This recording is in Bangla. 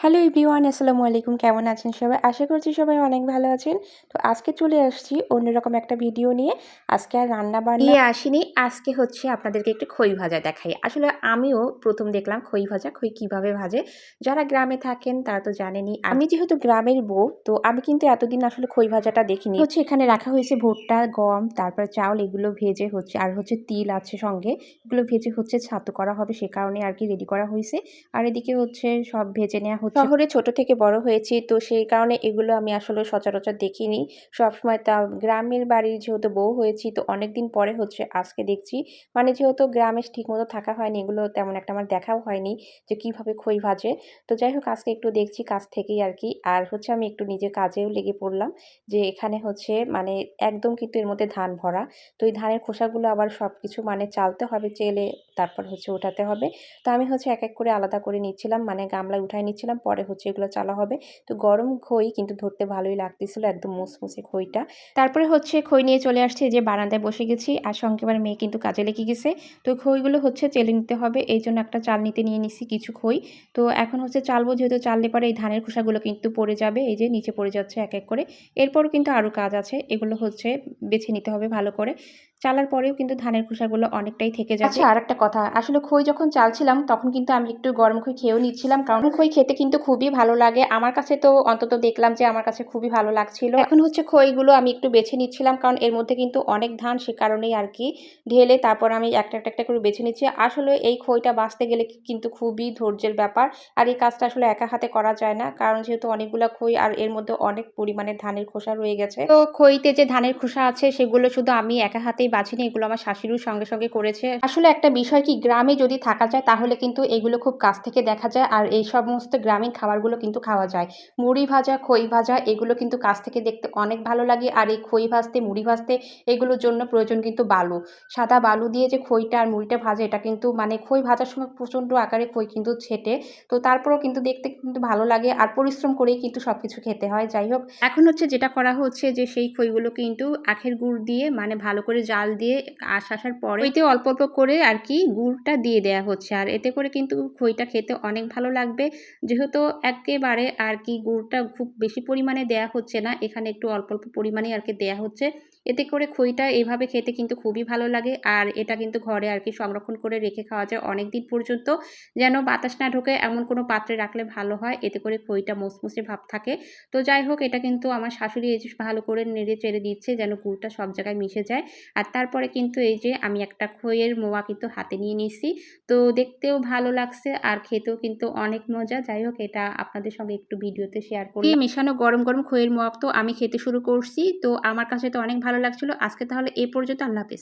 হ্যালো এভরিওয়ান আসসালামু আলাইকুম। কেমন আছেন সবাই? আশা করছি সবাই অনেক ভালো আছেন। তো আজকে চলে আসছি অন্যরকম একটা ভিডিও নিয়ে। আজকে আর রান্না বান্না নিয়ে আসিনি। আজকে হচ্ছে আপনাদেরকে একটু খই ভাজা দেখাই। আসলে আমিও প্রথম দেখলাম খই ভাজা খই কীভাবে ভাজে। যারা গ্রামে থাকেন তারা তো জানেনি আমি যেহেতু গ্রামের বউ তো আমি কিন্তু এতদিন আসলে খই ভাজাটা দেখিনি। হচ্ছে এখানে রাখা হয়েছে ভুট্টা গম তারপর চাউল এগুলো ভেজে হচ্ছে আর হচ্ছে তিল আছে সঙ্গে। এগুলো ভেজে হচ্ছে ছাতু করা হবে সে কারণে আর কি রেডি করা হয়েছে। আর এদিকে হচ্ছে সব ভেজে নেওয়া শহরে ছোট থেকে বড় হয়েছি, তো সেই কারণে এগুলো আমি আসলে সচরাচর দেখিনি। সবসময় তা গ্রামের বাড়ির যেহেতু বউ হয়েছি, তো অনেক দিন পরে হচ্ছে আজকে দেখছি। মানে যেহেতু গ্রামে ঠিকমতো থাকা হয়নি, এগুলো তেমন একটা আমার দেখাও হয়নি যে কীভাবে খই ভাজে। তো যাই হোক, আজকে একটু দেখছি কাজ থেকেই আর কি। আর হচ্ছে আমি একটু নিজের কাজেও লেগে পড়লাম যে এখানে হচ্ছে মানে একদম কিন্তু এর মধ্যে ধান ভরা। তো এই ধানের খোসাগুলো আবার সব কিছু মানে চালতে হবে, চেলে তারপর হচ্ছে উঠাতে হবে। তো আমি হচ্ছে এক এক করে আলাদা করে নিচ্ছিলাম মানে গামলায় উঠায় নিচ্ছিলাম। পরে হচ্ছে এগুলো চালা হবে। তো গরম খই কিন্তু ধরতে ভালোই লাগতেছিল, একদম মুসমুসে খইটা। তারপরে হচ্ছে খই নিয়ে চলে আসছে যে বারান্দায় বসে গেছি, আর সঙ্গে আমার মেয়ে কিন্তু কাজে লেগে গেছে। তো খইগুলো হচ্ছে চেলে নিতে হবে, এই জন্য একটা চাল নিতে নিয়ে নিছি কিছু খই। তো এখন হচ্ছে চালবো, যেহেতু চাললে পরে এই ধানের খোসাগুলো কিন্তু পড়ে যাবে, এই যে নিচে পড়ে যাচ্ছে এক এক করে। এরপরও কিন্তু আরও কাজ আছে, এগুলো হচ্ছে বেছে নিতে হবে ভালো করে। চালার পরেও কিন্তু ধানের খোসাগুলো অনেকটাই থেকে যাচ্ছে আর একটা কথা। আসলে খই যখন চালছিলাম, তখন কিন্তু আমি একটু গরম খই খেয়েও নিচ্ছিলাম, কারণ খই খেতে কিন্তু খুবই ভালো লাগে। আমার কাছে তো অন্তত দেখলাম যে, আমার কাছে খুবই ভালো লাগছিল। এখন হচ্ছে খইগুলো আমি একটু বেছে নিচ্ছিলাম, কারণ এর মধ্যে কিন্তু অনেক ধান সে কারণেই আর কি। ঢেলে তারপর আমি একটা একটা একটা করে বেছে নিচ্ছি। আসলে এই খইটা বাঁচতে গেলে কিন্তু খুবই ধৈর্যের ব্যাপার, আর এই কাজটা আসলে একা হাতে করা যায় না, কারণ যেহেতু অনেকগুলো খই, আর এর মধ্যে অনেক পরিমাণে ধানের খোসা রয়ে গেছে। তো খইতে যে ধানের খোসা আছে, সেগুলো শুধু আমি একা হাতেই বাছিনি এগুলো আমার শাশুড়ির সঙ্গে সঙ্গে করেছে। আসলে একটা বিষয় কি, গ্রামে যদি থাকা যায়, তাহলে কিন্তু এগুলো খুব কাছ থেকে দেখা যায়, আর এই সমস্ত গ্রামীণ খাবারগুলো কিন্তু খাওয়া যায়। মুড়ি ভাজা, খই ভাজা, এগুলো কিন্তু কাছ থেকে দেখতে অনেক ভালো লাগে, আর এই খই ভাজতে, মুড়ি ভাজতে, এগুলোর জন্য প্রয়োজন কিন্তু বালু। সাদা বালু দিয়ে যে খইটা আর মুড়িটা ভাজে, এটা কিন্তু মানে খই ভাজার সময় প্রচণ্ড আকারে খই কিন্তু ছেটে, তো তারপরেও কিন্তু দেখতে কিন্তু ভালো লাগে, আর পরিশ্রম করেই কিন্তু সব কিছু খেতে হয়, যাই হোক। এখন হচ্ছে যেটা করা হচ্ছে যে, সেই খইগুলো কিন্তু আখের গুড় দিয়ে মানে ভালো করে জাল দিয়ে আশ আসার পরে ওইতে অল্প অল্প করে আর কি গুড়টা দিয়ে দেয়া হচ্ছে। আর এতে করে কিন্তু খইটা খেতে অনেক ভালো লাগবে। যেহেতু একেবারে আর কি গুড়টা খুব বেশি পরিমাণে দেয়া হচ্ছে না, এখানে একটু অল্প অল্প পরিমাণে আর কি দেয়া হচ্ছে। এতে করে খইটা এইভাবে খেতে কিন্তু খুবই ভালো লাগে। আর এটা কিন্তু ঘরে আর কি সংরক্ষণ করে রেখে খাওয়া যায় অনেক দিন পর্যন্ত। যেন বাতাস না ঢোকে, এমন কোনো পাত্রে রাখলে ভালো হয়। এতে করে খইটা মুসমুসে ভাব থাকে। তো যাই হোক, এটা কিন্তু আমার শাশুড়ি এই ভালো করে নেড়ে চেড়ে দিচ্ছে, যেন গুড়টা সব জায়গায় মিশে যায়। আর তারপরে কিন্তু এই যে আমি একটা খইয়ের মোয়া কিন্তু হাতে নিয়ে নিছি তো দেখতেও ভালো লাগছে আর খেতেও কিন্তু অনেক মজা। যাই হোক, এটা আপনাদের সঙ্গে একটু ভিডিওতে শেয়ার করি মেশানো গরম গরম খইয়ের মোয়া তো আমি খেতে শুরু করছি। তো আমার কাছে তো অনেক ভালো লাগছিল। আজকে তাহলে এ পর্যন্ত আল্লাহ হাফেজ।